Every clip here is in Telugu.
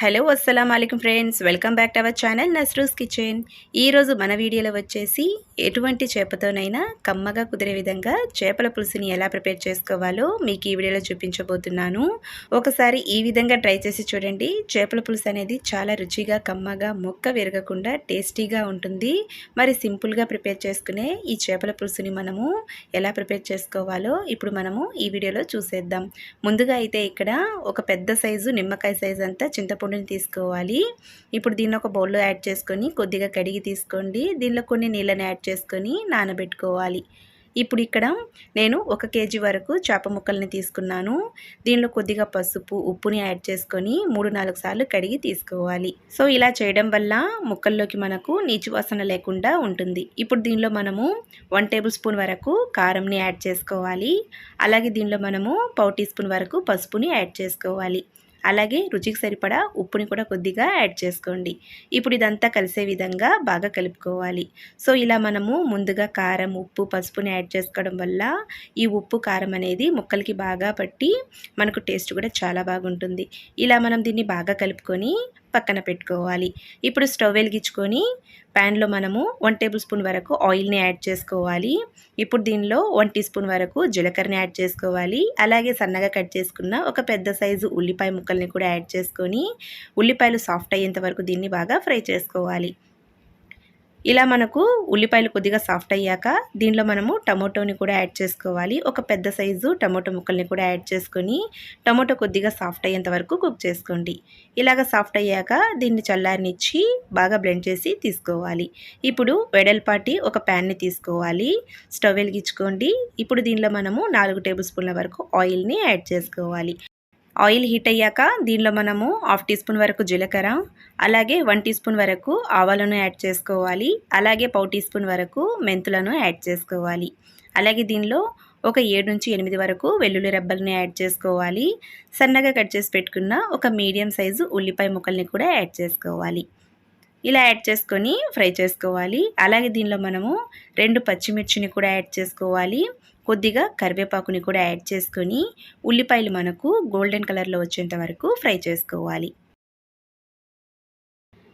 హలో అస్సలం అయికం friends. Welcome back to our channel Nasru's kitchen. ఈరోజు మన వీడియోలో వచ్చేసి ఎటువంటి చేపతోనైనా కమ్మగా కుదిరే విధంగా చేపల పులుసుని ఎలా ప్రిపేర్ చేసుకోవాలో మీకు ఈ వీడియోలో చూపించబోతున్నాను. ఒకసారి ఈ విధంగా ట్రై చేసి చూడండి. చేపల పులుసు అనేది చాలా రుచిగా కమ్మగా మొక్క విరగకుండా టేస్టీగా ఉంటుంది. మరి సింపుల్గా ప్రిపేర్ చేసుకునే ఈ చేపల పులుసుని మనము ఎలా ప్రిపేర్ చేసుకోవాలో ఇప్పుడు మనము ఈ వీడియోలో చూసేద్దాం. ముందుగా అయితే ఇక్కడ ఒక పెద్ద సైజు నిమ్మకాయ సైజు అంతా చింతపండుని తీసుకోవాలి. ఇప్పుడు దీన్ని ఒక బౌల్లో యాడ్ చేసుకొని కొద్దిగా కడిగి తీసుకోండి. దీనిలో కొన్ని నీళ్ళని యాడ్ చేసుకొని నానబెట్టుకోవాలి. ఇప్పుడు ఇక్కడ నేను ఒక కేజీ వరకు చేప ముక్కల్ని తీసుకున్నాను. దీనిలో కొద్దిగా పసుపు ఉప్పుని యాడ్ చేసుకొని మూడు నాలుగు సార్లు కడిగి తీసుకోవాలి. సో ఇలా చేయడం వల్ల ముక్కల్లోకి మనకు నీచు వాసన లేకుండా ఉంటుంది. ఇప్పుడు దీనిలో మనము వన్ టేబుల్ స్పూన్ వరకు కారంని యాడ్ చేసుకోవాలి. అలాగే దీనిలో మనము పావు టీ స్పూన్ వరకు పసుపుని యాడ్ చేసుకోవాలి. అలాగే రుచికి సరిపడా ఉప్పుని కూడా కొద్దిగా యాడ్ చేసుకోండి. ఇప్పుడు ఇదంతా కలిసే విధంగా బాగా కలుపుకోవాలి. సో ఇలా మనము ముందుగా కారం ఉప్పు పసుపుని యాడ్ చేసుకోవడం వల్ల ఈ ఉప్పు కారం అనేది ముక్కలకి బాగా పట్టి మనకు టేస్ట్ కూడా చాలా బాగుంటుంది. ఇలా మనం దీన్ని బాగా కలుపుకొని పక్కన పెట్టుకోవాలి. ఇప్పుడు స్టవ్ వెలిగించుకొని ప్యాన్లో మనము వన్ టేబుల్ స్పూన్ వరకు ఆయిల్ని యాడ్ చేసుకోవాలి. ఇప్పుడు దీనిలో వన్ టీ స్పూన్ వరకు జీలకర్రని యాడ్ చేసుకోవాలి. అలాగే సన్నగా కట్ చేసుకున్న ఒక పెద్ద సైజు ఉల్లిపాయ ముక్కల్ని కూడా యాడ్ చేసుకొని ఉల్లిపాయలు సాఫ్ట్ అయ్యేంత వరకు దీన్ని బాగా ఫ్రై చేసుకోవాలి. ఇలా మనకు ఉల్లిపాయలు కొద్దిగా సాఫ్ట్ అయ్యాక దీనిలో మనము టమోటోని కూడా యాడ్ చేసుకోవాలి. ఒక పెద్ద సైజు టమోటో ముక్కల్ని కూడా యాడ్ చేసుకొని టమోటో కొద్దిగా సాఫ్ట్ అయ్యేంత వరకు కుక్ చేసుకోండి. ఇలాగ సాఫ్ట్ అయ్యాక దీన్ని చల్లారినిచ్చి బాగా బ్లెండ్ చేసి తీసుకోవాలి. ఇప్పుడు వెడల్పాటి ఒక ప్యాన్ని తీసుకోవాలి. స్టవ్ వెలిగించుకోండి. ఇప్పుడు దీనిలో మనము నాలుగు టేబుల్ స్పూన్ల వరకు ఆయిల్ని యాడ్ చేసుకోవాలి. ఆయిల్ హీట్ అయ్యాక దీనిలో మనము హాఫ్ టీ స్పూన్ వరకు జీలకర్ర అలాగే వన్ టీ స్పూన్ వరకు ఆవాలను యాడ్ చేసుకోవాలి. అలాగే పావు టీ స్పూన్ వరకు మెంతులను యాడ్ చేసుకోవాలి. అలాగే దీనిలో ఒక ఏడు నుంచి ఎనిమిది వరకు వెల్లుల్లి రెబ్బల్ని యాడ్ చేసుకోవాలి. సన్నగా కట్ చేసి పెట్టుకున్న ఒక మీడియం సైజు ఉల్లిపాయ ముక్కల్ని కూడా యాడ్ చేసుకోవాలి. ఇలా యాడ్ చేసుకొని ఫ్రై చేసుకోవాలి. అలాగే దీనిలో మనము రెండు పచ్చిమిర్చిని కూడా యాడ్ చేసుకోవాలి. కొద్దిగా కరివేపాకుని కూడా యాడ్ చేసుకొని ఉల్లిపాయలు మనకు గోల్డెన్ కలర్లో వచ్చేంత వరకు ఫ్రై చేసుకోవాలి.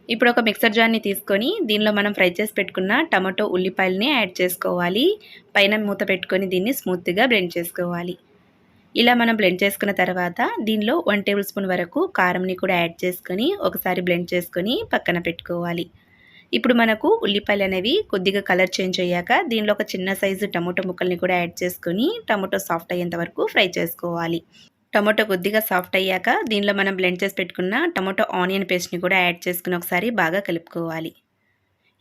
ఇప్పుడు ఒక మిక్సర్ జార్ని తీసుకొని దీనిలో మనం ఫ్రై చేసి పెట్టుకున్న టమాటో ఉల్లిపాయలని యాడ్ చేసుకోవాలి. పైన మూత పెట్టుకొని దీన్ని స్మూత్గా బ్లెండ్ చేసుకోవాలి. ఇలా మనం బ్లెండ్ చేసుకున్న తర్వాత దీనిలో వన్ టేబుల్ స్పూన్ వరకు కారంని కూడా యాడ్ చేసుకొని ఒకసారి బ్లెండ్ చేసుకొని పక్కన పెట్టుకోవాలి. ఇప్పుడు మనకు ఉల్లిపాయలు అనేవి కొద్దిగా కలర్ చేంజ్ అయ్యాక దీనిలో ఒక చిన్న సైజు టమోటో ముక్కల్ని కూడా యాడ్ చేసుకొని టమోటో సాఫ్ట్ అయ్యేంత వరకు ఫ్రై చేసుకోవాలి. టమాటో కొద్దిగా సాఫ్ట్ అయ్యాక దీనిలో మనం బ్లెండ్ చేసి పెట్టుకున్న టమాటో ఆనియన్ పేస్ట్ని కూడా యాడ్ చేసుకుని ఒకసారి బాగా కలుపుకోవాలి.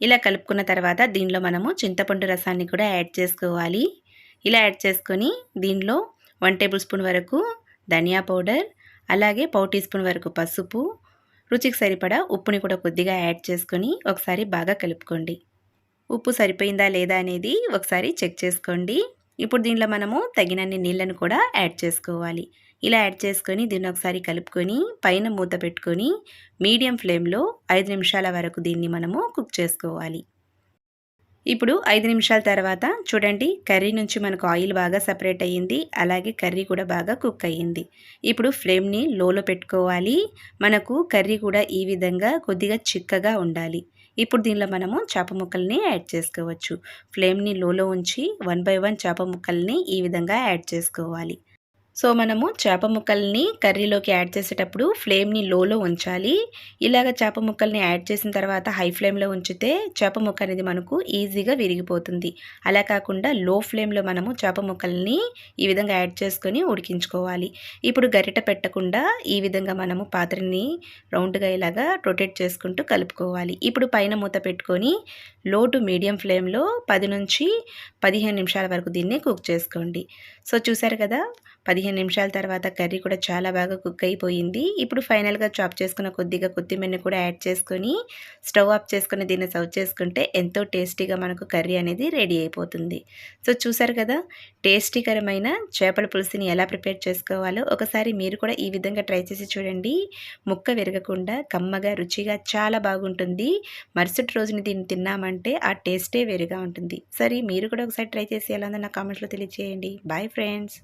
ఇలా కలుపుకున్న తర్వాత దీనిలో మనము చింతపండు రసాన్ని కూడా యాడ్ చేసుకోవాలి. ఇలా యాడ్ చేసుకొని దీనిలో వన్ టేబుల్ స్పూన్ వరకు ధనియా పౌడర్ అలాగే పావు టీ స్పూన్ వరకు పసుపు రుచికి సరిపడా ఉప్పుని కూడా కొద్దిగా యాడ్ చేసుకొని ఒకసారి బాగా కలుపుకోండి. ఉప్పు సరిపోయిందా లేదా అనేది ఒకసారి చెక్ చేసుకోండి. ఇప్పుడు దీనిలో మనము తగినన్ని నీళ్ళను కూడా యాడ్ చేసుకోవాలి. ఇలా యాడ్ చేసుకొని దీన్ని ఒకసారి కలుపుకొని పైన మూత పెట్టుకొని మీడియం ఫ్లేమ్లో ఐదు నిమిషాల వరకు దీన్ని మనము కుక్ చేసుకోవాలి. ఇప్పుడు ఐదు నిమిషాల తర్వాత చూడండి కర్రీ నుంచి మనకు ఆయిల్ బాగా సపరేట్ అయ్యింది అలాగే కర్రీ కూడా బాగా కుక్ అయ్యింది. ఇప్పుడు ఫ్లేమ్ని లోలో పెట్టుకోవాలి. మనకు కర్రీ కూడా ఈ విధంగా కొద్దిగా చిక్కగా ఉండాలి. ఇప్పుడు దీనిలో మనము చేప ముక్కల్ని యాడ్ చేసుకోవచ్చు. ఫ్లేమ్ని లోలో ఉంచి వన్ బై వన్ చేప ముక్కల్ని ఈ విధంగా యాడ్ చేసుకోవాలి. సో మనము చేప ముక్కల్ని కర్రీలోకి యాడ్ చేసేటప్పుడు ఫ్లేమ్ని లోలో ఉంచాలి. ఇలాగ చేప ముక్కల్ని యాడ్ చేసిన తర్వాత హై ఫ్లేమ్లో ఉంచితే చేప ముక్క అనేది మనకు ఈజీగా విరిగిపోతుంది. అలా కాకుండా లో ఫ్లేమ్లో మనము చేప ముక్కల్ని ఈ విధంగా యాడ్ చేసుకొని ఉడికించుకోవాలి. ఇప్పుడు గరిట పెట్టకుండా ఈ విధంగా మనము పాత్రని రౌండ్గా ఇలాగా రొటేట్ చేసుకుంటూ కలుపుకోవాలి. ఇప్పుడు పైన మూత పెట్టుకొని లో టు మీడియం ఫ్లేమ్లో పది నుంచి పదిహేను నిమిషాల వరకు దీన్ని కుక్ చేసుకోండి. సో చూసారు కదా పదిహేను నిమిషాల తర్వాత కర్రీ కూడా చాలా బాగా కుక్ అయిపోయింది. ఇప్పుడు ఫైనల్గా చాప్ చేసుకున్న కొద్దిగా కొత్తిమీరని కూడా యాడ్ చేసుకొని స్టవ్ ఆఫ్ చేసుకుని దీన్ని సర్వ్ చేసుకుంటే ఎంతో టేస్టీగా మనకు కర్రీ అనేది రెడీ అయిపోతుంది. సో చూసారు కదా టేస్టీకరమైన చేపల పులుసుని ఎలా ప్రిపేర్ చేసుకోవాలో ఒకసారి మీరు కూడా ఈ విధంగా ట్రై చేసి చూడండి. ముక్క విరగకుండా కమ్మగా రుచిగా చాలా బాగుంటుంది. మరుసటి రోజుని దీన్ని తిన్నామంటే ఆ టేస్టే వేరుగా ఉంటుంది. సరే మీరు కూడా ఒకసారి ట్రై చేసి ఎలా ఉందో నా కామెంట్స్లో తెలియజేయండి బాయ్ ఫ్రెండ్స్.